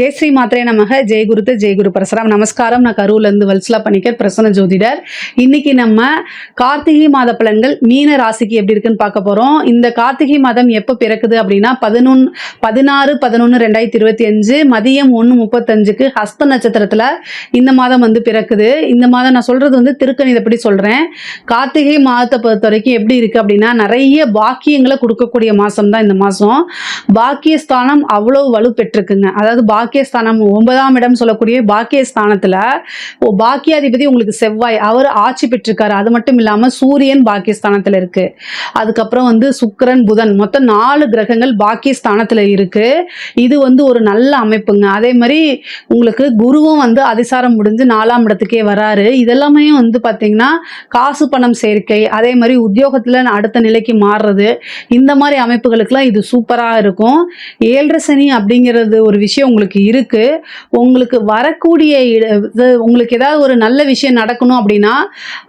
ஜெய் ஸ்ரீ நமக. ஜெய் குருத்து ஜெய் குரு பரசுராம். நமஸ்காரம். நான் கரூர்லேருந்து வல்சலா பணிக்கர் பிரசன்ன ஜோதிடர். இன்னைக்கு நம்ம கார்த்திகை மாத பலன்கள் மீன ராசிக்கு எப்படி இருக்குன்னு பார்க்க போகிறோம் இந்த கார்த்திகை மாதம் எப்போ பிறக்குது அப்படின்னா பதினொன்று பதினாறு பதினொன்று ரெண்டாயிரத்தி இருபத்தி அஞ்சு மதியம் ஒன்று முப்பத்தஞ்சுக்கு ஹஸ்த நட்சத்திரத்தில் இந்த மாதம் வந்து பிறக்குது. இந்த மாதம் நான் சொல்கிறது வந்து திருக்கணிதப்படி சொல்கிறேன் கார்த்திகை மாதத்தை பொறுத்த வரைக்கும் எப்படி இருக்குது அப்படின்னா நிறைய பாக்கியங்களை கொடுக்கக்கூடிய மாதம் தான் இந்த மாதம் பாக்கியஸ்தானம் அவ்வளோ வலு பெற்றிருக்குங்க அதாவது பாக்கியஸ்தானம் ஒன்பதாம் இடம் சொல்லக்கூடிய பாக்கியஸ்தானத்தில் பாக்கியாதிபதி உங்களுக்கு செவ்வாய். அவர் ஆட்சி பெற்றிருக்காரு. அது மட்டும் இல்லாமல் சூரியன் பாக்கியஸ்தானத்தில் இருக்கு. அதுக்கப்புறம் வந்து சுக்கரன் புதன். மொத்தம் நாலு கிரகங்கள் பாக்கியஸ்தானத்தில் இருக்கு. இது வந்து ஒரு நல்ல அமைப்புங்க. அதே மாதிரி உங்களுக்கு குருவும் வந்து அதிசாரம் முடிஞ்சு நாலாம் இடத்துக்கே வராரு. இதெல்லாமே வந்து பார்த்தீங்கன்னா காசு பணம் சேர்க்கை. அதே மாதிரி உத்தியோகத்தில் அடுத்த நிலைக்கு மாறுறது. இந்த மாதிரி அமைப்புகளுக்கெல்லாம் இது சூப்பராக இருக்கும். ஏழரை சனி அப்படிங்கிறது ஒரு விஷயம் உங்களுக்கு இருக்கு உங்களுக்கு வரக்கூடிய இது உங்களுக்கு ஏதாவது ஒரு நல்ல விஷயம் நடக்கணும் அப்படின்னா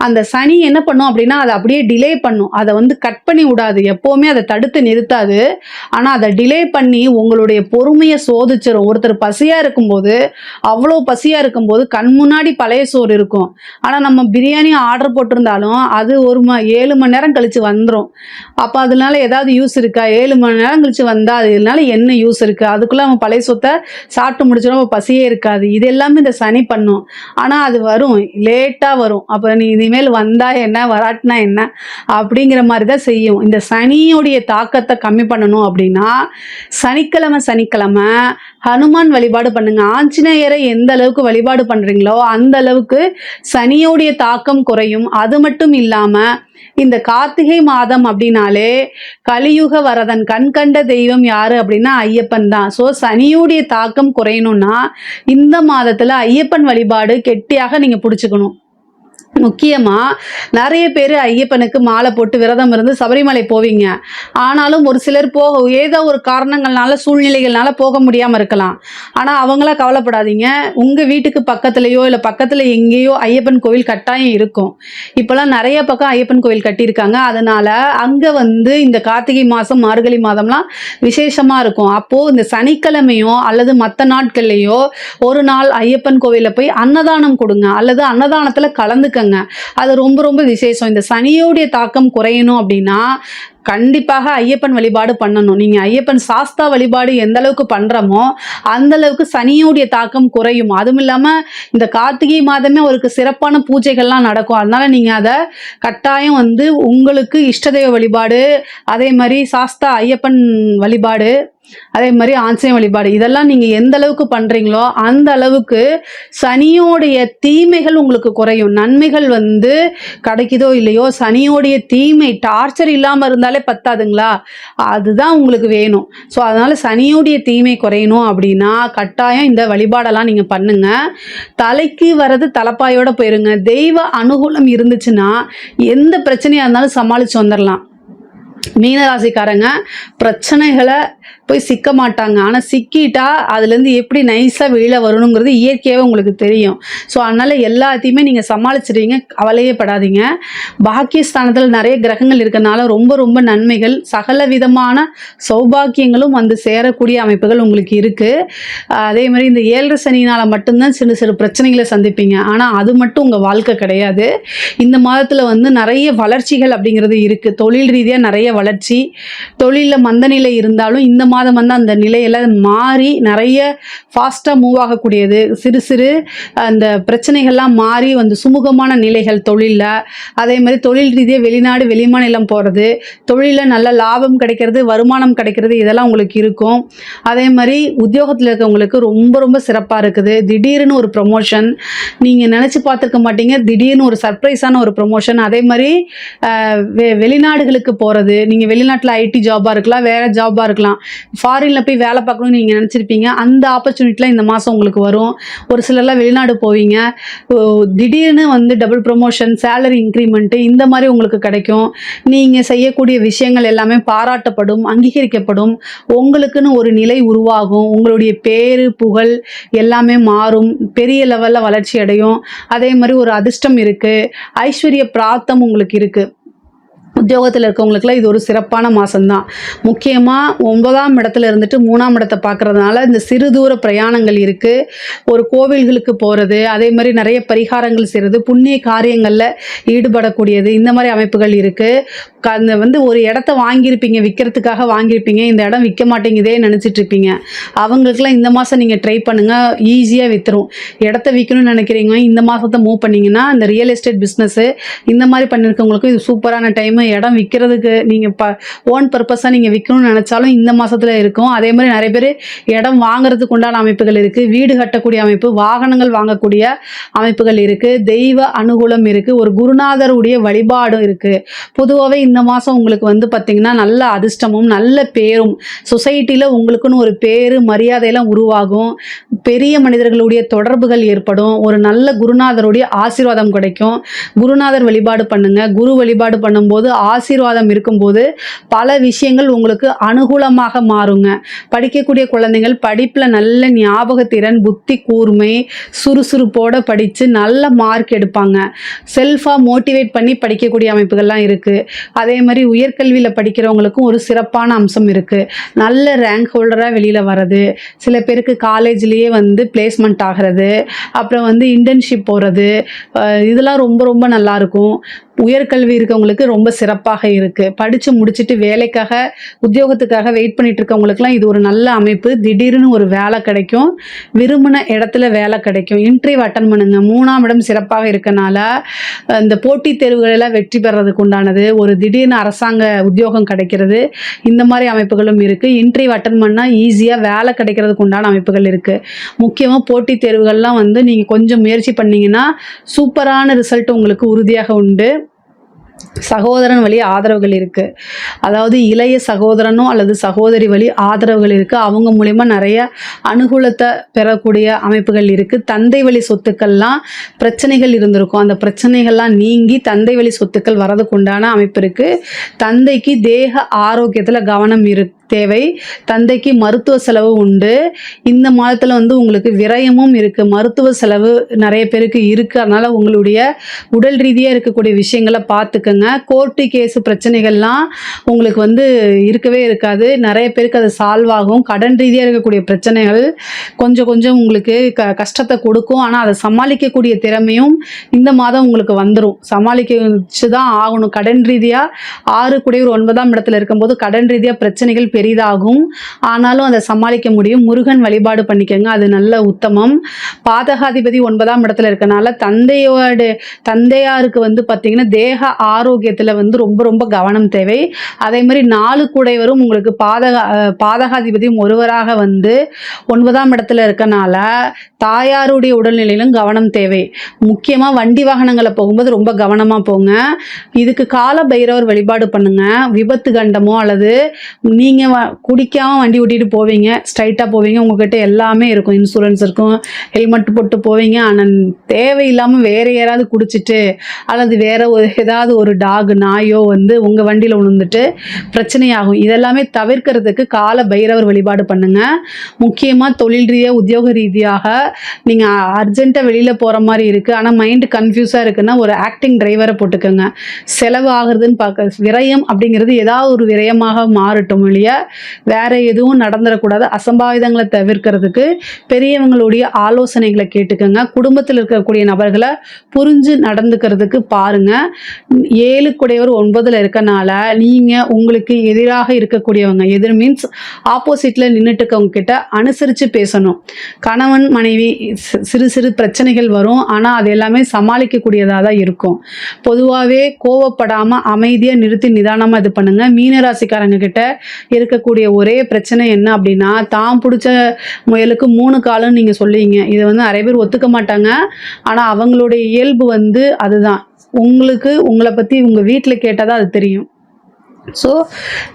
அந்த சனி என்ன பண்ணும் அப்படின்னா அதை அப்படியே டிலே பண்ணும். அதை வந்து கட் பண்ணி விடாது. எப்போவுமே அதை தடுத்து நிறுத்தாது. ஆனால் அதை டிலே பண்ணி உங்களுடைய பொறுமையை சோதிச்சிடும் ஒருத்தர் பசியாக இருக்கும்போது அவ்வளோ பசியாக இருக்கும்போது கண் முன்னாடி பழைய சோறு இருக்கும். ஆனால் நம்ம பிரியாணி ஆர்டர் போட்டிருந்தாலும் அது ஒரு ம ஏழு மணி நேரம் கழித்து வந்துடும் அப்போ அதனால ஏதாவது யூஸ் இருக்கா? ஏழு மணி நேரம் கழிச்சு வந்தால் அதனால என்ன யூஸ் இருக்குது அதுக்குள்ளே அவன் பழைய சொத்தை சாப்பிட்டு முடிச்சிடும் பசியே இருக்காது. இது எல்லாமே இந்த சனி பண்ணும். ஆனால் அது வரும். லேட்டாக வரும். அப்போ நீ இனிமேல் வந்தா என்ன வராட்டினா என்ன அப்படிங்கிற மாதிரி தான் செய்யும். இந்த சனியுடைய தாக்கத்தை கம்மி பண்ணணும் அப்படின்னா சனிக்கிழமை சனிக்கிழமை ஹனுமான் வழிபாடு பண்ணுங்க. ஆஞ்சநேயரை எந்த அளவுக்கு வழிபாடு பண்ணுறீங்களோ அந்த அளவுக்கு சனியோடைய தாக்கம் குறையும். அது மட்டும் இல்லாம இந்த கார்த்திகை மாதம் அப்படின்னாலே கலியுக வரதன் கண் கண்ட தெய்வம் யாரு அப்படின்னா ஐயப்பன் தான். ஸோ சனியுடைய தாக்கம் குறையணும்னா இந்த மாதத்துல ஐயப்பன் வழிபாடு கெட்டியாக நீங்க பிடிச்சுக்கணும். முக்கியமாக நிறைய பேர் ஐயப்பனுக்கு மாலை போட்டு விரதம் இருந்து சபரிமலை போவீங்க. ஆனாலும் ஒரு சிலர் போக ஏதோ ஒரு காரணங்கள்னால சூழ்நிலைகள்னால போக முடியாமல் இருக்கலாம். ஆனால் அவங்களாம் கவலைப்படாதீங்க. உங்கள் வீட்டுக்கு பக்கத்துலேயோ இல்லை பக்கத்தில் எங்கேயோ ஐயப்பன் கோவில் கட்டாயம் இருக்கும். இப்போலாம் நிறைய பக்கம் ஐயப்பன் கோவில் கட்டியிருக்காங்க. அதனால் அங்கே வந்து இந்த கார்த்திகை மாதம் மார்கழி மாதம்லாம் விசேஷமாக இருக்கும். அப்போது இந்த சனிக்கிழமையோ அல்லது மற்ற நாட்கள்லையோ ஒரு நாள் ஐயப்பன் கோவிலில் போய் அன்னதானம் கொடுங்க. அல்லது அன்னதானத்தில் கலந்துக்கங்க அது ரொம்ப ரொம்ப விசேஷம். இந்த சனியோடைய தாக்கம் குறையணும் அப்படின்னா கண்டிப்பாக ஐயப்பன் வழிபாடு பண்ணணும். நீங்கள் ஐயப்பன் சாஸ்தா வழிபாடு எந்த அளவுக்கு பண்ணுறமோ அந்த அளவுக்கு சனியோடைய தாக்கம் குறையும். அதுவும் இல்லாமல் இந்த கார்த்திகை மாதமே அவருக்கு சிறப்பான பூஜைகள்லாம் நடக்கும். அதனால நீங்கள் அதை கட்டாயம் வந்து உங்களுக்கு இஷ்டதெய்வ வழிபாடு அதே மாதிரி சாஸ்தா ஐயப்பன் வழிபாடு அதே மாதிரி ஆஞ்சநேய வழிபாடு. இதெல்லாம் நீங்கள் எந்த அளவுக்கு பண்ணுறீங்களோ அந்த அளவுக்கு சனியோடைய தீமைகள் உங்களுக்கு குறையும். நன்மைகள் வந்து கிடைக்குதோ இல்லையோ சனியோடைய தீமை டார்ச்சர் இல்லாமல் இருந்தாலே பத்தாதுங்களா? அதுதான் உங்களுக்கு வேணும். ஸோ அதனால் சனியோடைய தீமை குறையணும் அப்படின்னா கட்டாயம் இந்த வழிபாடெல்லாம் நீங்கள் பண்ணுங்க. தலைக்கு வர்றது தலைப்பாயோட போயிருங்க. தெய்வ அனுகூலம் இருந்துச்சுன்னா எந்த பிரச்சனையாக இருந்தாலும் சமாளித்து வந்துடலாம் மீனராசிக்காரங்க பிரச்சனைகளை போய் சிக்க மாட்டாங்க. ஆனால் சிக்கிட்டா அதுலேருந்து எப்படி நைஸாக வெளியில் வரணுங்கிறது இயற்கையாகவே உங்களுக்கு தெரியும். ஸோ அதனால் எல்லாத்தையுமே நீங்கள் சமாளிச்சிடுவீங்க கவலையே படாதீங்க. பாக்கியஸ்தானத்தில் நிறைய கிரகங்கள் இருக்கறனால ரொம்ப ரொம்ப நன்மைகள். சகல விதமான சௌபாக்கியங்களும் வந்து சேரக்கூடிய அமைப்புகள் உங்களுக்கு இருக்குது அதே மாதிரி இந்த ஏழரை சனினால் மட்டும்தான் சின்ன சிறு பிரச்சனைகளை சந்திப்பீங்க. ஆனால் அது மட்டும் உங்கள் வாழ்க்கை கிடையாது. இந்த மாதத்தில் வந்து நிறைய வளர்ச்சிகள் அப்படிங்கிறது இருக்குது தொழில் ரீதியாக நிறைய வளர்ச்சி. தொழிலில் மந்தநிலை இருந்தாலும் இந்த மாதம் வந்து அந்த நிலையெல்லாம் மாறி நிறைய ஃபாஸ்ட்டாக மூவ் ஆகக்கூடியது. சிறு சிறு அந்த பிரச்சனைகள்லாம் மாறி வந்து சுமூகமான நிலைகள் தொழிலில். அதே மாதிரி தொழில் ரீதியாக வெளிநாடு வெளிமாநிலம் போகிறது தொழிலில் நல்ல லாபம் கிடைக்கிறது வருமானம் கிடைக்கிறது இதெல்லாம் உங்களுக்கு இருக்கும். அதே மாதிரி உத்தியோகத்தில் இருக்கவங்களுக்கு ரொம்ப ரொம்ப சிறப்பாக இருக்குது. திடீர்னு ஒரு ப்ரொமோஷன் நீங்கள் நினச்சி பார்த்துருக்க மாட்டீங்க. திடீர்னு ஒரு சர்ப்ரைஸான ஒரு ப்ரொமோஷன் அதே மாதிரி வெ- வெளிநாடுகளுக்கு போகிறது நீங்கள் வெளிநாட்டில் ஐடி ஜாபாக இருக்கலாம் வேறு ஜாபாக இருக்கலாம். ஃபாரினில் போய் வேலை பார்க்கணும்னு நீங்கள் நினச்சிருப்பீங்க. அந்த ஆப்பர்ச்சுனிட்டிலாம் இந்த மாதம் உங்களுக்கு வரும். ஒரு சிலர்லாம் வெளிநாடு போவீங்க. திடீர்னு வந்து டபுள் ப்ரொமோஷன் சேலரி இன்க்ரிமெண்ட்டு இந்த மாதிரி உங்களுக்கு கிடைக்கும். நீங்கள் செய்யக்கூடிய விஷயங்கள் எல்லாமே பாராட்டப்படும் அங்கீகரிக்கப்படும். உங்களுக்குன்னு ஒரு நிலை உருவாகும். உங்களுடைய பேரு புகழ் எல்லாமே மாறும். பெரிய லெவலில் வளர்ச்சி அடையும். அதே மாதிரி ஒரு அதிர்ஷ்டம் இருக்குது ஐஸ்வர்ய பிராப்தம் உங்களுக்கு இருக்குது உத்தியோகத்தில் இருக்கவங்களுக்குலாம் இது ஒரு சிறப்பான மாதம்தான் முக்கியமாக ஒன்பதாம் இடத்துல இருந்துட்டு மூணாம் இடத்தை பார்க்குறதுனால இந்த சிறு தூர பிரயாணங்கள் இருக்குது ஒரு கோவில்களுக்கு போகிறது அதே மாதிரி நிறைய பரிகாரங்கள் செய்கிறது புண்ணிய காரியங்களில் ஈடுபடக்கூடியது இந்த மாதிரி அமைப்புகள் இருக்குது அந்த வந்து ஒரு இடத்த வாங்கியிருப்பீங்க விற்கிறதுக்காக வாங்கியிருப்பீங்க இந்த இடம் விற்க மாட்டேங்குதே நினச்சிட்டு இருப்பீங்க. அவங்களுக்குலாம் இந்த மாதம் நீங்கள் ட்ரை பண்ணுங்கள் ஈஸியாக விற்றுரும் இடத்த விற்கணும்னு நினைக்கிறீங்க இந்த மாதத்தை மூவ் பண்ணீங்கன்னா இந்த ரியல் எஸ்டேட் பிஸ்னஸ்ஸு இந்த மாதிரி பண்ணியிருக்கவங்களுக்கும் இது சூப்பரான டைமு இடம் விற்கிறதுக்கு நீங்கள் ப ஓன் பர்பஸாக நீங்கள் விற்கணும்னு நினச்சாலும் இந்த மாதத்தில் இருக்கும். அதே மாதிரி நிறைய பேர் இடம் வாங்குறதுக்கு உண்டான அமைப்புகள் இருக்குது வீடு கட்டக்கூடிய அமைப்பு வாகனங்கள் வாங்கக்கூடிய அமைப்புகள் இருக்குது தெய்வ அனுகூலம் இருக்குது ஒரு குருநாதருடைய வழிபாடும் இருக்குது பொதுவாகவே இந்த மாதம் உங்களுக்கு வந்து பார்த்திங்கன்னா நல்ல அதிர்ஷ்டமும் நல்ல பேரும் சொசைட்டியில் உங்களுக்குன்னு ஒரு பேர் மரியாதையெல்லாம் உருவாகும். பெரிய மனிதர்களுடைய தொடர்புகள் ஏற்படும். ஒரு நல்ல குருநாதருடைய ஆசீர்வாதம் கிடைக்கும். குருநாதர் வழிபாடு பண்ணுங்க. குரு வழிபாடு பண்ணும்போது ஆசீர்வாதம் இருக்கும்போது பல விஷயங்கள் உங்களுக்கு அனுகூலமாக மாறுங்க. படிக்கக்கூடிய குழந்தைகள் படிப்பில் நல்ல ஞாபகத்திறன் புத்தி கூர்மை சுறுசுறுப்போட படித்து நல்ல மார்க் எடுப்பாங்க. செல்ஃபாக மோட்டிவேட் பண்ணி படிக்கக்கூடிய அமைப்புகள்லாம் இருக்குது அதே மாதிரி உயர்கல்வியில் படிக்கிறவங்களுக்கும் ஒரு சிறப்பான அம்சம் இருக்குது நல்ல ரேங்க் ஹோல்டராக வெளியில் வர்றது சில பேருக்கு காலேஜ்லேயே வந்து பிளேஸ்மெண்ட் ஆகிறது அப்புறம் வந்து இன்டர்ன்ஷிப் போகிறது இதெல்லாம் ரொம்ப ரொம்ப நல்லாயிருக்கும் உயர்கல்வி இருக்கவங்களுக்கு ரொம்ப சிறப்பாக இருக்குது படித்து முடிச்சுட்டு வேலைக்காக உத்தியோகத்துக்காக வெயிட் பண்ணிட்டு இருக்கவங்களுக்குலாம் இது ஒரு நல்ல அமைப்பு. திடீர்னு ஒரு வேலை கிடைக்கும். விரும்பின இடத்துல வேலை கிடைக்கும். இன்டர்வியூ அட்டன் பண்ணுங்க மூணாம் இடம் சிறப்பாக இருக்கனால இந்த போட்டித் தேர்வுகளெல்லாம் வெற்றி பெறதுக்கு உண்டானது. ஒரு திடீர்னு அரசாங்க உத்தியோகம் கிடைக்கிறது. இந்த மாதிரி அமைப்புகளும் இருக்குது இன்டர்வியூ அட்டன் பண்ணால் ஈஸியாக வேலை கிடைக்கிறதுக்கு உண்டான அமைப்புகள் இருக்குது முக்கியமாக போட்டித் தேர்வுகள்லாம் வந்து நீங்கள் கொஞ்சம் முயற்சி பண்ணீங்கன்னா சூப்பரான ரிசல்ட் உங்களுக்கு உறுதியாக உண்டு. சகோதரன் வழி ஆதரவுகள் இருக்குது அதாவது இளைய சகோதரனோ அல்லது சகோதரி வழி ஆதரவுகள் இருக்குது அவங்க மூலிமா நிறைய அனுகூலத்தை பெறக்கூடிய அமைப்புகள் இருக்குது தந்தை வழி சொத்துக்கள்லாம் பிரச்சனைகள் இருந்திருக்கும். அந்த பிரச்சனைகள்லாம் நீங்கி தந்தை வழி சொத்துக்கள் வரதுக்கு உண்டான அமைப்பு இருக்குது தந்தைக்கு தேக ஆரோக்கியத்தில் கவனம் இருக்கு தேவை. தந்தைக்கு மருத்துவ செலவு உண்டு. இந்த மாதத்தில் வந்து உங்களுக்கு விரயமும் இருக்குது மருத்துவ செலவு நிறைய பேருக்கு இருக்குது அதனால் உங்களுடைய உடல் ரீதியாக இருக்கக்கூடிய விஷயங்களை பார்த்துக்கோங்க. கோர்ட்டு கேஸு பிரச்சனைகள்லாம் உங்களுக்கு வந்து இருக்கவே இருக்காது. நிறைய பேருக்கு அது சால்வ் ஆகும். கடன் ரீதியாக இருக்கக்கூடிய பிரச்சனைகள் கொஞ்சம் கொஞ்சம் உங்களுக்கு க கஷ்டத்தை கொடுக்கும். ஆனால் அதை சமாளிக்கக்கூடிய திறமையும் இந்த மாதம் உங்களுக்கு வந்துடும் சமாளிக்க வச்சு தான் ஆகணும். கடன் ரீதியாக ஆறு குடையூர் ஒன்பதாம் இடத்துல இருக்கும்போது கடன் ரீதியாக பிரச்சனைகள் பெரிதாகும். ஆனாலும் அதை சமாளிக்க முடியும். முருகன் வழிபாடு பண்ணிக்கோங்க. அது நல்ல உத்தமம். பாதகாதிபதி ஒன்பதாம் இடத்துல இருக்கனால தந்தையோட தந்தையாருக்கு வந்து பார்த்திங்கன்னா தேக ஆரோக்கியத்தில் வந்து ரொம்ப ரொம்ப கவனம் தேவை. அதே மாதிரி நாலு கூடைவரும் உங்களுக்கு பாதக பாதகாதிபதியும் ஒருவராக வந்து ஒன்பதாம் இடத்துல இருக்கனால தாயாருடைய உடல்நிலையிலும் கவனம் தேவை. முக்கியமாக வண்டி வாகனங்களை போகும்போது ரொம்ப கவனமாக போங்க. இதுக்கு கால பைரவர் வழிபாடு பண்ணுங்க. விபத்து கண்டமோ அல்லது நீங்கள் குடிக்காம வண்டி ஓட்டிகிட்டு போவீங்க ஸ்ட்ரைட்டாக போவீங்க உங்ககிட்ட எல்லாமே இருக்கும். இன்சூரன்ஸ் இருக்கும். ஹெல்மெட் போட்டு போவீங்க. ஆனால் தேவையில்லாமல் வேற யாராவது குடிச்சிட்டு அல்லது வேற ஒரு ஏதாவது ஒரு டாக் நாயோ வந்து உங்கள் வண்டியில் விழுந்துட்டு பிரச்சனையாகும். இதெல்லாமே தவிர்க்கிறதுக்கு கால பைரவர் வழிபாடு பண்ணுங்க. முக்கியமாக தொழில் ரீதியாக உத்தியோக ரீதியாக நீங்கள் அர்ஜென்ட்டாக வெளியில் போகிற மாதிரி இருக்குது ஆனால் மைண்டு கன்ஃபியூஸாக இருக்குன்னா ஒரு ஆக்டிங் டிரைவரை போட்டுக்கோங்க. செலவு ஆகுறதுன்னு பார்க்க விரயம் அப்படிங்கிறது ஏதாவது ஒரு விரயமாக மாறட்டும் இல்லையா வேற எதுவும் நடந்துடக்கூடாது. அசம்பாவிதங்களை தவிர்க்கிறதுக்கு பெரியவங்களுடைய ஆலோசனைகளை கேட்டுக்கோங்க. குடும்பத்தில் இருக்கக்கூடிய நபர்களை புரிஞ்சு நடந்துக்கிறதுக்கு பாருங்க. ஏழு குடையவர் ஒன்பதுல இருக்கனால நீங்க உங்களுக்கு எதிராக இருக்கக்கூடியவங்க. எதிர் மீன்ஸ் ஆப்போசிட்டில் நின்றுட்டுக்கவங்க கிட்ட அனுசரித்து பேசணும். கணவன் மனைவி சி- சிறு சிறு பிரச்சனைகள் வரும். ஆனால் அது எல்லாமே சமாளிக்கக்கூடியதாக தான் இருக்கும். பொதுவாகவே கோவப்படாமல் அமைதியாக நிறுத்தி நிதானமாக இது பண்ணுங்கள் மீனராசிக்காரங்க கிட்ட இருக்கக்கூடிய ஒரே பிரச்சனை என்ன அப்படின்னா தான் பிடிச்ச முயலுக்கு மூணு காலம்னு நீங்கள் சொல்லுவீங்க. இதை வந்து நிறைய பேர் ஒத்துக்க மாட்டாங்க. ஆனால் அவங்களுடைய இயல்பு வந்து அதுதான். உங்களுக்கு உங்களை பற்றி உங்கள் வீட்டில் கேட்டால் தான் அது தெரியும். ஸோ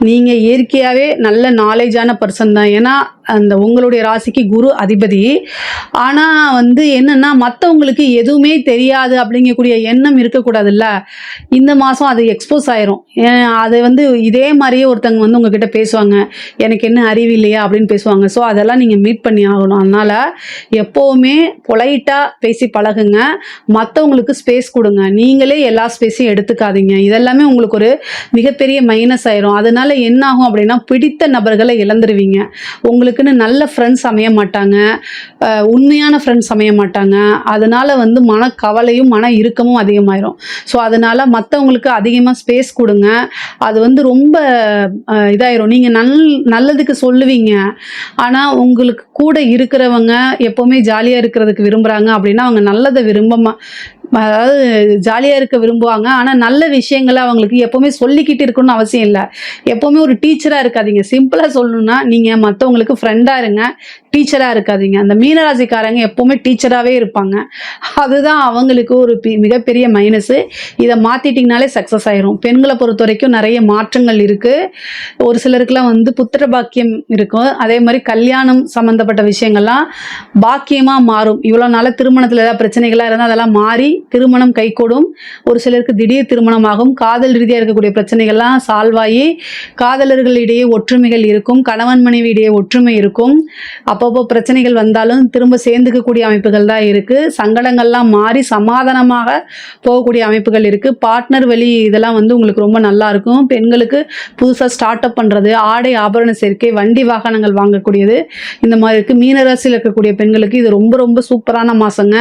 நீங்கள் இயற்கையாகவே நல்ல நாலேஜான பர்சன் தான். ஏன்னா அந்த உங்களுடைய ராசிக்கு குரு அதிபதி. ஆனால் வந்து என்னென்னா மற்றவங்களுக்கு எதுவுமே தெரியாது அப்படிங்கக்கூடிய எண்ணம் இருக்கக்கூடாதுல்ல. இந்த மாதம் அது எக்ஸ்போஸ் ஆயிரும். அது வந்து இதே மாதிரியே ஒருத்தங்க வந்து உங்ககிட்ட பேசுவாங்க. எனக்கு என்ன அறிவு இல்லையா அப்படின்னு பேசுவாங்க. ஸோ அதெல்லாம் நீங்கள் மீட் பண்ணி ஆகணும். அதனால் எப்போவுமே பொலைட்டாக பேசி பழகுங்க. மற்றவங்களுக்கு ஸ்பேஸ் கொடுங்க. நீங்களே எல்லா ஸ்பேஸையும் எடுத்துக்காதீங்க. இதெல்லாமே உங்களுக்கு ஒரு மிகப்பெரிய மைனஸ் ஆயிரும். அதனால என்ன ஆகும் அப்படின்னா பிடித்த நபர்களை இழந்துருவீங்க. உங்களுக்குன்னு நல்ல ஃப்ரெண்ட்ஸ் அமைய மாட்டாங்க. உண்மையான ஃப்ரெண்ட்ஸ் அமைய மாட்டாங்க. அதனால வந்து மன கவலையும் மன இறுக்கமும் அதிகமாயிரும். ஸோ அதனால மற்றவங்களுக்கு அதிகமாக ஸ்பேஸ் கொடுங்க. அது வந்து ரொம்ப இதாயிரும். நீங்கள் நல் நல்லதுக்கு சொல்லுவீங்க. ஆனால் உங்களுக்கு கூட இருக்கிறவங்க எப்போவுமே ஜாலியாக இருக்கிறதுக்கு விரும்புகிறாங்க அப்படின்னா அவங்க நல்லதை விரும்ப அதாவது ஜாலியாக இருக்க விரும்புவாங்க. ஆனால் நல்ல விஷயங்களை அவங்களுக்கு எப்போவுமே சொல்லிக்கிட்டு இருக்கணும்னு அவசியம் இல்லை. எப்போவுமே ஒரு டீச்சராக இருக்காதீங்க. சிம்பிளாக சொல்லணும்னா நீங்கள் மற்றவங்களுக்கு ஃப்ரெண்டாக இருங்க. டீச்சராக இருக்காதீங்க. அந்த மீனராசிக்காரங்க எப்போவுமே டீச்சராகவே இருப்பாங்க. அதுதான் அவங்களுக்கு ஒரு மிகப்பெரிய மைனஸு இதை மாற்றிட்டிங்கனாலே சக்ஸஸ் ஆயிரும். பெண்களை பொறுத்த வரைக்கும் நிறைய மாற்றங்கள் இருக்குது ஒரு சிலருக்குலாம் வந்து புத்திர பாக்கியம் இருக்கும். அதே மாதிரி கல்யாணம் சம்மந்தப்பட்ட விஷயங்கள்லாம் பாக்கியமாக மாறும். இவ்வளோ நாள திருமணத்தில் ஏதாவது பிரச்சனைகளாக இருந்தால் அதெல்லாம் மாறி திருமணம் கைகூடும். ஒரு சிலருக்கு திடீர் திருமணமாகும். காதல் ரீதியாக இருக்கக்கூடிய பிரச்சனைகள்லாம் சால்வ் ஆகி காதலர்களிடையே ஒற்றுமைகள் இருக்கும். கணவன் மனைவி இடையே ஒற்றுமை இருக்கும். அப்பப்போ பிரச்சனைகள் வந்தாலும் திரும்ப சேர்ந்துக்கக்கூடிய அமைப்புகள் தான் இருக்குது சங்கடங்கள்லாம் மாறி சமாதானமாக போகக்கூடிய அமைப்புகள் இருக்குது பார்ட்னர் வழி இதெல்லாம் வந்து உங்களுக்கு ரொம்ப நல்லா இருக்கும். பெண்களுக்கு புதுசாக ஸ்டார்ட் அப் பண்ணுறது ஆடை ஆபரண சேர்க்கை வண்டி வாகனங்கள் வாங்கக்கூடியது இந்த மாதிரி இருக்குது மீனராசியில் இருக்கக்கூடிய பெண்களுக்கு இது ரொம்ப ரொம்ப சூப்பரான மாதங்க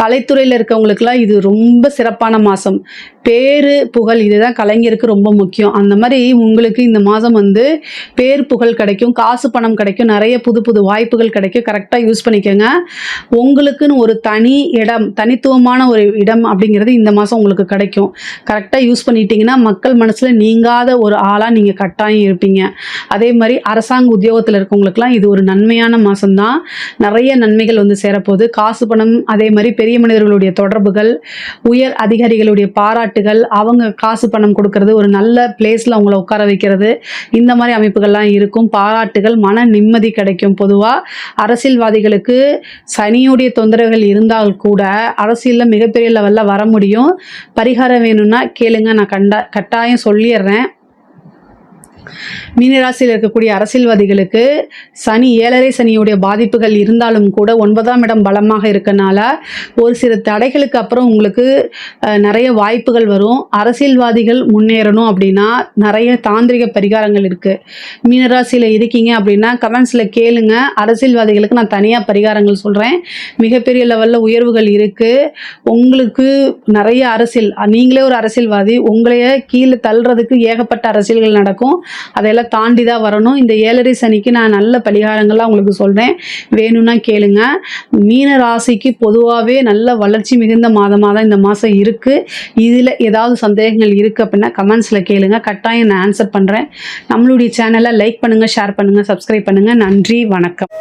கலைத்துறையில் இருக்கவங்களுக்குலாம் இது ரொம்ப சிறப்பான மாதம் பேரு புகழ் இதுதான் கலைஞருக்கு ரொம்ப முக்கியம். அந்த மாதிரி உங்களுக்கு இந்த மாதம் வந்து பேர் புகழ் கிடைக்கும் காசு பணம் கிடைக்கும் நிறைய புது புது வாய்ப்புகள் கிடைக்கும். கரெக்டாக யூஸ் பண்ணிக்கோங்க. உங்களுக்குன்னு ஒரு தனி இடம் தனித்துவமான ஒரு இடம் அப்படிங்கிறது இந்த மாதம் உங்களுக்கு கிடைக்கும். கரெக்டாக யூஸ் பண்ணிட்டீங்கன்னா மக்கள் மனசில் நீங்காத ஒரு ஆளாக நீங்கள் கட்டாயம் இருப்பீங்க. அதே மாதிரி அரசாங்க உத்தியோகத்தில் இருக்கவங்களுக்குலாம் இது ஒரு நன்மையான மாதம்தான் நிறைய நன்மைகள் வந்து சேரப்போகுது. காசு பணம் அதே மாதிரி பெரிய மனிதர்களுடைய தொடர்புகள் உயர் அதிகாரிகளுடைய பாராட்டுகள் அவங்க காசு பணம் கொடுக்கறது ஒரு நல்ல பிளேஸில் அவங்கள உட்கார வைக்கிறது இந்த மாதிரி அமைப்புகள்லாம் இருக்கும். பாராட்டுகள் மன நிம்மதி கிடைக்கும். பொதுவாக அரசியல்வாதிகளுக்கு சனியுடைய தொந்தரவுகள் இருந்தால் கூட அரசியலில் மிகப்பெரிய லெவலில் வர முடியும். பரிகாரம் வேணும்னா கேளுங்க நான் கண்டா கட்டாயம் சொல்லிடுறேன். மீனராசியில் இருக்கக்கூடிய அரசியல்வாதிகளுக்கு சனி ஏழரை சனியுடைய பாதிப்புகள் இருந்தாலும் கூட ஒன்பதாம் இடம் பலமாக இருக்கனால ஒரு சில தடைகளுக்கு அப்புறம் உங்களுக்கு நிறைய வாய்ப்புகள் வரும். அரசியல்வாதிகள் முன்னேறணும் அப்படின்னா நிறைய தாந்திரிக பரிகாரங்கள் இருக்குது மீனராசியில் இருக்கீங்க அப்படின்னா கமெண்ட்ஸில் கேளுங்க. அரசியல்வாதிகளுக்கு நான் தனியாக பரிகாரங்கள் சொல்கிறேன் மிகப்பெரிய லெவலில் உயர்வுகள் இருக்குது உங்களுக்கு நிறைய அரசியல் நீங்களே ஒரு அரசியல்வாதி உங்களையே கீழே தள்ளுறதுக்கு ஏகப்பட்ட அரசியல்கள் நடக்கும். அதையெல்லாம் தாண்டி தான் வரணும். இந்த ஏழரை சனிக்கு நான் நல்ல பரிகாரங்கள்லாம் உங்களுக்கு சொல்கிறேன் வேணும்னா கேளுங்க. மீன ராசிக்கு பொதுவாகவே நல்ல வளர்ச்சி மிகுந்த மாதமாக தான் இந்த மாதம் இருக்குது இதில் ஏதாவது சந்தேகங்கள் இருக்குது அப்படின்னா கமெண்ட்ஸில் கேளுங்க. கட்டாயம் நான் ஆன்சர் பண்ணுறேன் நம்மளுடைய சேனலை லைக் பண்ணுங்கள் ஷேர் பண்ணுங்கள் சப்ஸ்கிரைப் பண்ணுங்கள் நன்றி வணக்கம்.